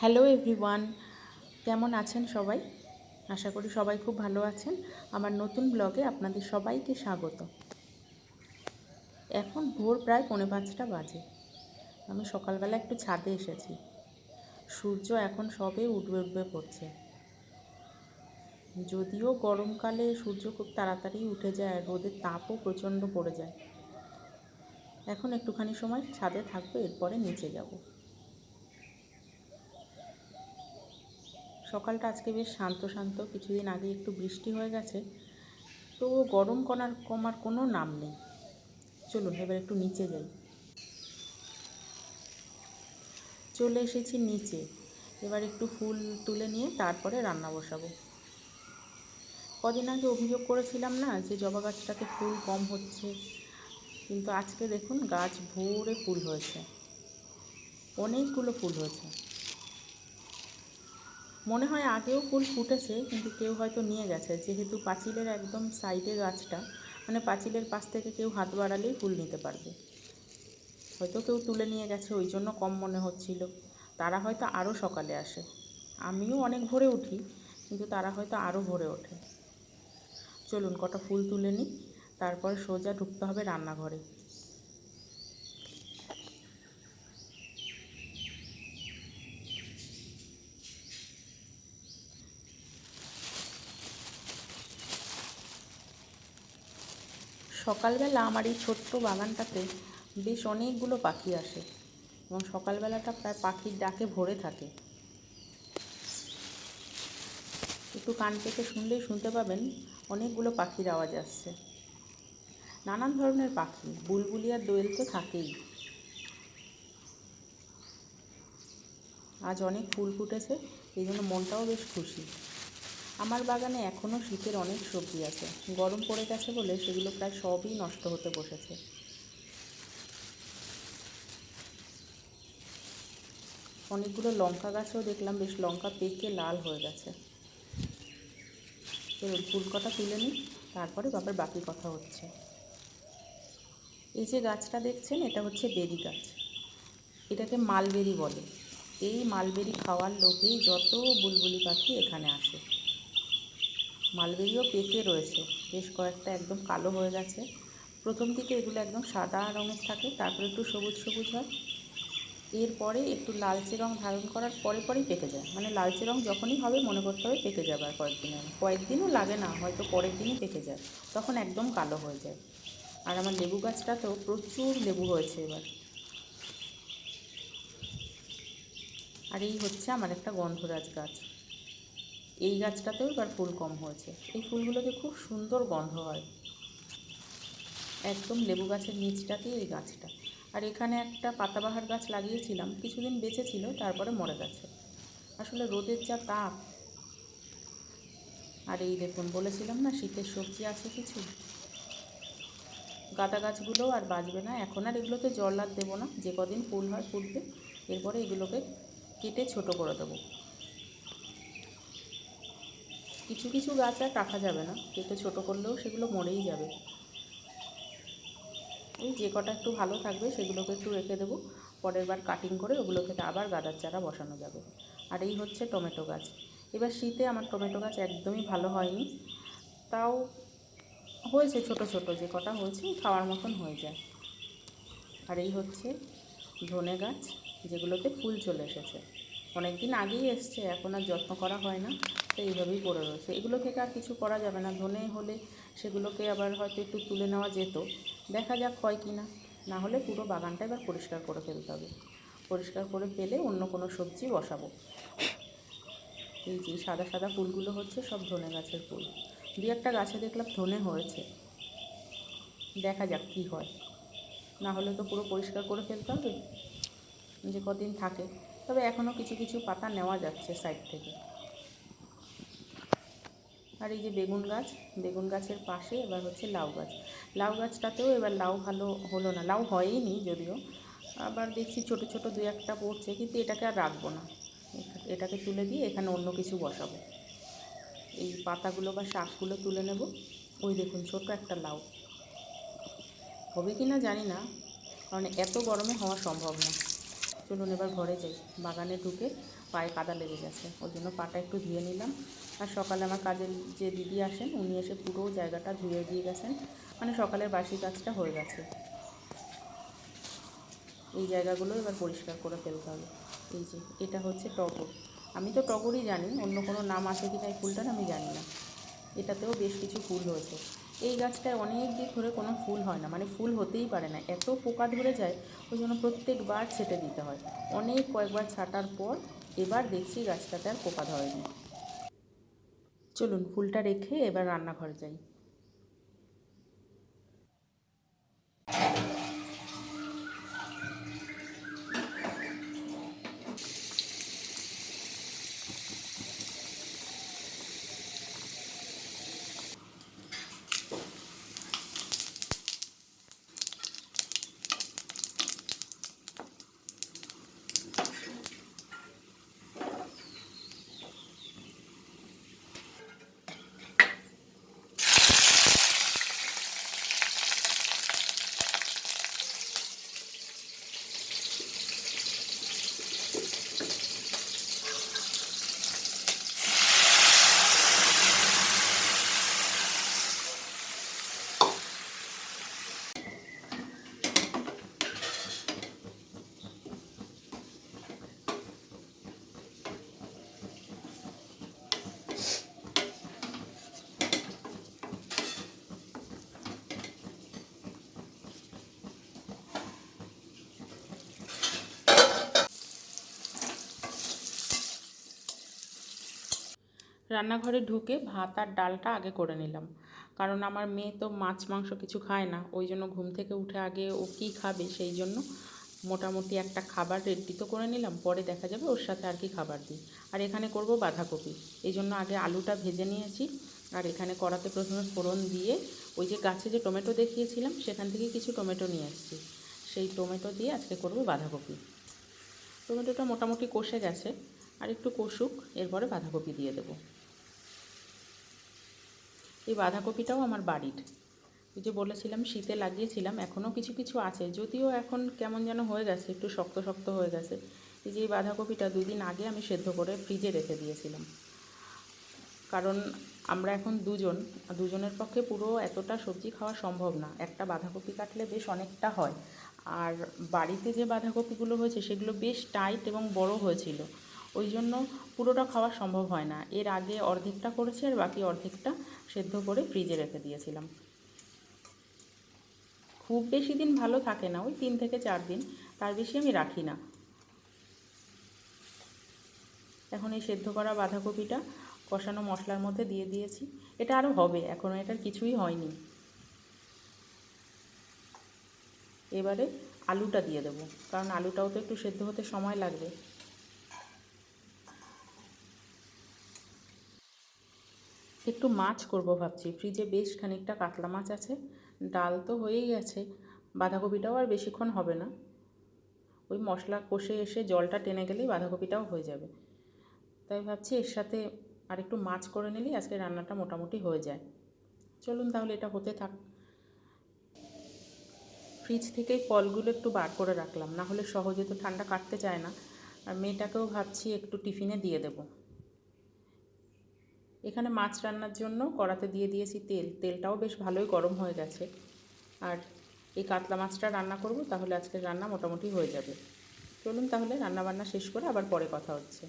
Hello everyone, কেমন আছেন সবাই? আশা করি সবাই খুব ভালো আছেন। আমার নতুন ব্লগে আপনাদের সবাইকে স্বাগত। এখন ভোর প্রায় পৌনে পাঁচটা বাজে। আমি সকালবেলা একটু ছাদে এসেছি। সূর্য এখন সবে উঠবে উঠবে পড়ছে। যদিও গরমকালে সূর্য খুব তাড়াতাড়ি উঠে যায়, রোদের তাপও প্রচণ্ড পড়ে যায়। এখন একটুখানি সময় ছাদে থাকব, এরপরে নিচে যাব। সকালটা আজকে বেশ শান্ত শান্ত, কিছুদিন আগে একটু বৃষ্টি হয়ে গেছে। তো গরম কনার কমার কোনো নাম নেই। চলুন, এবার একটু নিচে যাই। চলে এসেছি নিচে। এবার একটু ফুল তুলে নিয়ে তারপরে রান্না বসাবো। কদিন আগে অভিযোগ করেছিলাম না যে জবা গাছটাতে ফুল কম হচ্ছে, কিন্তু আজকে দেখুন গাছ ভরে ফুল হয়েছে। অনেকগুলো ফুল হয়েছে। মনে হয় আগেও ফুল ফুটেছে, কিন্তু কেউ হয়তো নিয়ে গেছে। যেহেতু পাঁচিলের একদম সাইডে গাছটা মানে পাঁচিলের পাশ থেকে কেউ হাত বাড়ালেই ফুল নিতে পারবে। হয়তো কেউ তুলে নিয়ে গেছে, ওই জন্য কম মনে হচ্ছিল। তারা হয়তো আরও সকালে আসে। আমিও অনেক ভোরে উঠি, কিন্তু তারা হয়তো আরও ভোরে ওঠে। চলুন, কটা ফুল তুলে নিই, তারপর সোজা ঢুকতে হবে রান্নাঘরে। সকালবেলা আমার এই ছোট্ট বাগানটাতে বেশ অনেকগুলো পাখি আসে এবং সকালবেলাটা প্রায় পাখির ডাকে ভরে থাকে। একটু কান পেতে শুনলেই শুনতে পাবেন অনেকগুলো পাখির আওয়াজ আসছে। নানান ধরনের পাখি, বুলবুলি আর দোয়েল তো থাকেই। আজ অনেক ফুল ফুটেছে, এই জন্য মনটাও বেশ খুশি। আমার বাগানে এখনও শীতের অনেক সবজি আছে। গরম পড়ে গেছে বলে সেগুলো প্রায় সবই নষ্ট হতে বসেছে। অনেকগুলো লঙ্কা গাছও দেখলাম, বেশ লঙ্কা পেকে লাল হয়ে গেছে। চলুন ফুল কটা তুলে নিই, তারপরে বাবার বাকি কথা হচ্ছে। এই যে গাছটা দেখছেন, এটা হচ্ছে বেরি গাছ। এটাকে মালবেরি বলে। এই মালবেরি খাওয়ার লোকেই যত বুলবুলি পাখি এখানে আসে। মালবেরিও পেকে রয়েছে। বেশ কয়েকটা একদম কালো হয়ে গেছে। প্রথম দিকে এগুলো একদম সাদা রঙের থাকে, তারপরে একটু সবুজ সবুজ হয়। এরপরে একটু লালচে রং ধারণ করার পরে পরেই পেকে যায়। মানে লালচে রং যখনই হবে মনে করতে হবে পেকে যাবে আর কয়েকদিনে কয়েকদিনও লাগে না, হয়তো পরের দিনই পেকে যায়। তখন একদম কালো হয়ে যায়। আর আমার লেবু গাছটাতেও প্রচুর লেবু হয়েছে এবার। আর এই হচ্ছে আমার একটা গন্ধরাজ গাছ। এই গাছটাতেও এবার ফুল কম হয়েছে। এই ফুলগুলোতে খুব সুন্দর গন্ধ হয়। একদম লেবু গাছের নিচটাতেই এই গাছটা। আর এখানে একটা পাতাবাহার গাছ লাগিয়েছিলাম, কিছুদিন বেঁচে ছিল তারপরে মরে গেছে। আসলে রোদের যা তাপ। আর এই দেখুন, বলেছিলাম না শীতের সবজি আছে কিছু? গাঁদা গাছগুলোও আর বাঁচবে না। এখন আর এগুলোতে জল আর দেবো না। যে কদিন ফুল হয়, ফুটবে, এরপরে এগুলোকে কেটে ছোট করে দেবো। কিছু কিছু গাছ আর রাখা যাবে না কেটে ছোটো করলেও সেগুলো মরেই যাবে। ওই যে কটা একটু ভালো থাকবে সেগুলোকে একটু রেখে দেবো, পরের বার কাটিং করে ওগুলোকে আবার গাদার চারা বসানো যাবে। আর এই হচ্ছে টমেটো গাছ। এবার শীতে আমার টমেটো গাছ একদমই ভালো হয়নি, তাও হয়েছে ছোট ছোট, যে কটা হয়েছে খাওয়ার মতন হয়ে যায়। আর এই হচ্ছে ধনে গাছ, যেগুলোতে ফুল চলে এসেছে। অনেক দিন আগেই এসছে, এখন আর যত্ন করা হয় না, তো এইভাবেই পড়ে রয়েছে। এগুলো থেকে আর কিছু করা যাবে না, ধনে হলে সেগুলোকে আবার হয়তো একটু তুলে নেওয়া যেত, দেখা যাক হয় কি না। না হলে পুরো বাগানটা এবার পরিষ্কার করে ফেলতে হবে। পরিষ্কার করে ফেলে অন্য কোনো সবজি বসাবো। এই যে সাদা সাদা ফুলগুলো হচ্ছে সব ধনে গাছের ফুল। দু একটা গাছে দেখলাম ধনে হয়েছে। দেখা যাক কী হয়। না হলে তো পুরো পরিষ্কার করে ফেলতে হবে। যে কদিন থাকে। তবে এখনও কিছু কিছু পাতা নেওয়া যাচ্ছে সাইড থেকে। আর এই যে বেগুন গাছ, বেগুন গাছের পাশে এবার হচ্ছে লাউ গাছ। লাউ গাছটাতেও এবার লাউ ভালো হলো না, লাউ হয়ইনি যদিও। আবার দেখছি ছোট ছোট দু একটা পড়ছে, কিন্তু এটাকে আর রাখব না। এটাকে তুলে দিয়ে এখানে অন্য কিছু বসাবো। এই পাতাগুলো বা শাকগুলো তুলে নেব। ওই দেখুন, ছোট একটা লাউ। হবে কি না জানি না, কারণ এত গরমে হওয়া সম্ভব না। চলুন এবার ঘরে যাই। বাগানে ঢুকে পায়ে কাদা লেগে গেছে। ওই জন্য পাটা একটু ধুয়ে নিলাম। আর সকালে আমার কাজের যে দিদি আসেন, উনি এসে পুরো জায়গাটা ধুয়ে দিয়ে গেছেন। মানে সকালের বাসি কাজটা হয়ে গেছে। এই জায়গাগুলো এবার পরিষ্কার করে ফেলতে হবে। এই যে, এটা হচ্ছে টগর। আমি তো টগরই জানি, অন্য কোনো নাম আছে কি না এই ফুলটার আমি জানি না। এটাতেও বেশ কিছু ফুল হয়েছে। এই গাছটায় অনেক দিন ধরে কোনো ফুল হয় না মানে ফুল হতেই পারে না। এত পোকা ধরে যায়, ওই জন্য প্রত্যেকবার ছেটে দিতে হয়। অনেক কয়েকবার ছাটার পর এবার দেখছি গাছটাতে আর পোকা ধরেনি। চলুন, ফুলটা রেখে এবার রান্নাঘর যাই। রান্নাঘরে ঢুকে ভাত আর ডালটা আগে করে নিলাম। কারণ আমার মেয়ে তো মাছ, মাংস কিছু খায় না। ওই জন্য ঘুম থেকে উঠে আগে ও কী খাবে সেই জন্য মোটামুটি একটা খাবার রেডি তো করে নিলাম। পরে দেখা যাবে ওর সাথে আর কি খাবার দিই। আর এখানে করব বাঁধাকপি। এই জন্য আগে আলুটা ভেজে নিয়েছি। আর এখানে কড়াতে প্রথমে ফোড়ন দিয়ে ওই যে গাছে যে টমেটো দেখিয়েছিলাম, সেখান থেকে কিছু টমেটো নিয়ে এসেছি। সেই টমেটো দিয়ে আজকে করব বাঁধাকপি। টমেটোটা মোটামুটি কষে গেছে। আর একটু কষুক, এরপরে বাঁধাকপি দিয়ে দেবো। এই বাঁধাকপিটাও আমার বাড়ির। ওই যে বলেছিলাম, শীতে লাগিয়েছিলাম, এখনও কিছু কিছু আছে। যদিও এখন কেমন যেন হয়ে গেছে, একটু শক্ত শক্ত হয়ে গেছে। এই যে এই বাঁধাকপিটা দুদিন আগে আমি সেদ্ধ করে ফ্রিজে রেখে দিয়েছিলাম। কারণ আমরা এখন দুজন দুজনের পক্ষে পুরো এতটা সবজি খাওয়া সম্ভব না। একটা বাঁধাকপি কাটলে বেশ অনেকটা হয়। আর বাড়িতে যে বাঁধাকপিগুলো হয়েছে, সেগুলো বেশ টাইট এবং বড় হয়েছিল। ওই জন্য পুরোটা খাওয়া সম্ভব হয় না। এর আগে অর্ধেকটা করেছি আর বাকি অর্ধেকটা সেদ্ধ করে ফ্রিজে রেখে দিয়েছিলাম। খুব বেশি দিন ভালো থাকে না, ওই তিন থেকে চার দিন। তার বেশি আমি রাখি না। এখন এই সেদ্ধ করা বাঁধাকপিটা কষানো মশলার মধ্যে দিয়ে দিয়েছি। এটা আরও হবে এখনও এটার কিছুই হয়নি। এবারে আলুটা দিয়ে দেবো, কারণ আলুটাও তো একটু সেদ্ধ হতে সময় লাগবে। একটু মাছ করব ভাবছি। ফ্রিজে বেশ খানিকটা কাতলা মাছ আছে, ডাল তো হয়েই গেছে, বাঁধাকপিটাও আর বেশিক্ষণ হবে না। ওই মশলা কষে এসে জলটা টেনে গেলেই বাঁধাকপিটাও হয়ে যাবে। তাই ভাবছি এর সাথে আর একটু মাছ করে নিলেই আজকে রান্নাটা মোটামুটি হয়ে যায়। চলুন তাহলে এটা হতে থাক। ফ্রিজ থেকেই ফলগুলো একটু বার করে রাখলাম, না হলে সহজে তো ঠান্ডা কাটতে চায় না। আর মেয়েটাকেও ভাবছি একটু টিফিনে দিয়ে দেবো। এখানে মাছ রান্নার জন্য কড়াতে দিয়ে দিয়েছি তেল। তেলটাও বেশ ভালোই গরম হয়ে গেছে। আর এই কাতলা মাছটা রান্না করব, তাহলে আজকের রান্না মোটামুটি হয়ে যাবে। চলুন তাহলে রান্না বান্না শেষ করে আবার পরে কথা হচ্ছে।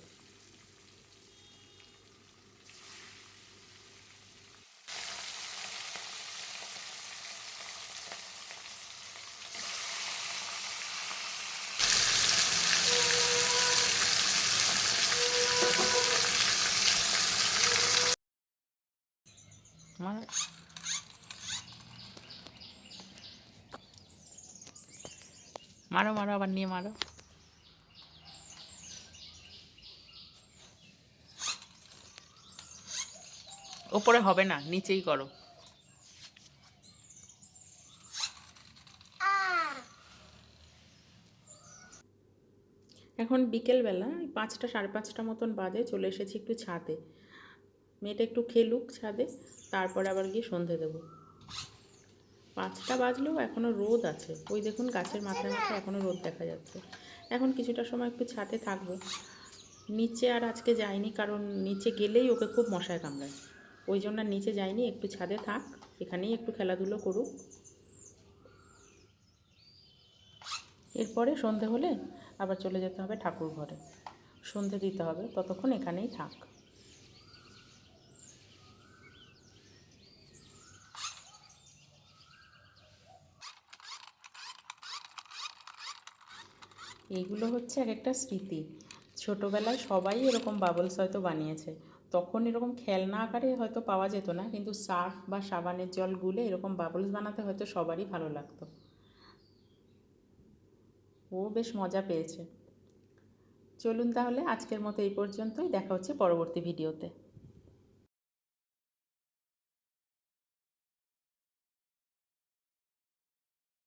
মারো মারো, আবার নিয়ে মারো। ওপরে হবে না, নিচেই করো। এখন বিকেলবেলা, পাঁচটা, সাড়ে পাঁচটা মতন বাজে, চলে এসেছি একটু ছাদে। মেয়েটা একটু খেলুক ছাদে, তারপরে আবার গিয়ে সন্ধে দেবো। পাঁচটা বাজলেও এখনও রোদ আছে। ওই দেখুন গাছের মাথায় মাথায় এখনও রোদ দেখা যাচ্ছে। এখন কিছুটা সময় একটু ছাদে থাকব। নিচে আর আজকে যাইনি কারণ নিচে গেলেই ওকে খুব মশায় কামড়ায়। ওই জন্য নিচে যাইনি, একটু ছাদে থাক, এখানেই একটু খেলাধুলো করুক। এরপরে সন্ধে হলে আবার চলে যেতে হবে ঠাকুর ঘরে। সন্ধে দিতে হবে, ততক্ষণ এখানেই থাক। এইগুলো হচ্ছে এক একটা স্মৃতি। ছোটোবেলায় সবাই এরকম বাবলস হয়তো বানিয়েছে। তখন এরকম খেলনা আকারে হয়তো পাওয়া যেত না, কিন্তু সার্ফ বা সাবানের জল গুলে এরকম বাবলস বানাতে হয়তো সবারই ভালো লাগতো। ও বেশ মজা পেয়েছে। চলুন তাহলে আজকের মতো এই পর্যন্তই। দেখা হচ্ছে পরবর্তী ভিডিওতে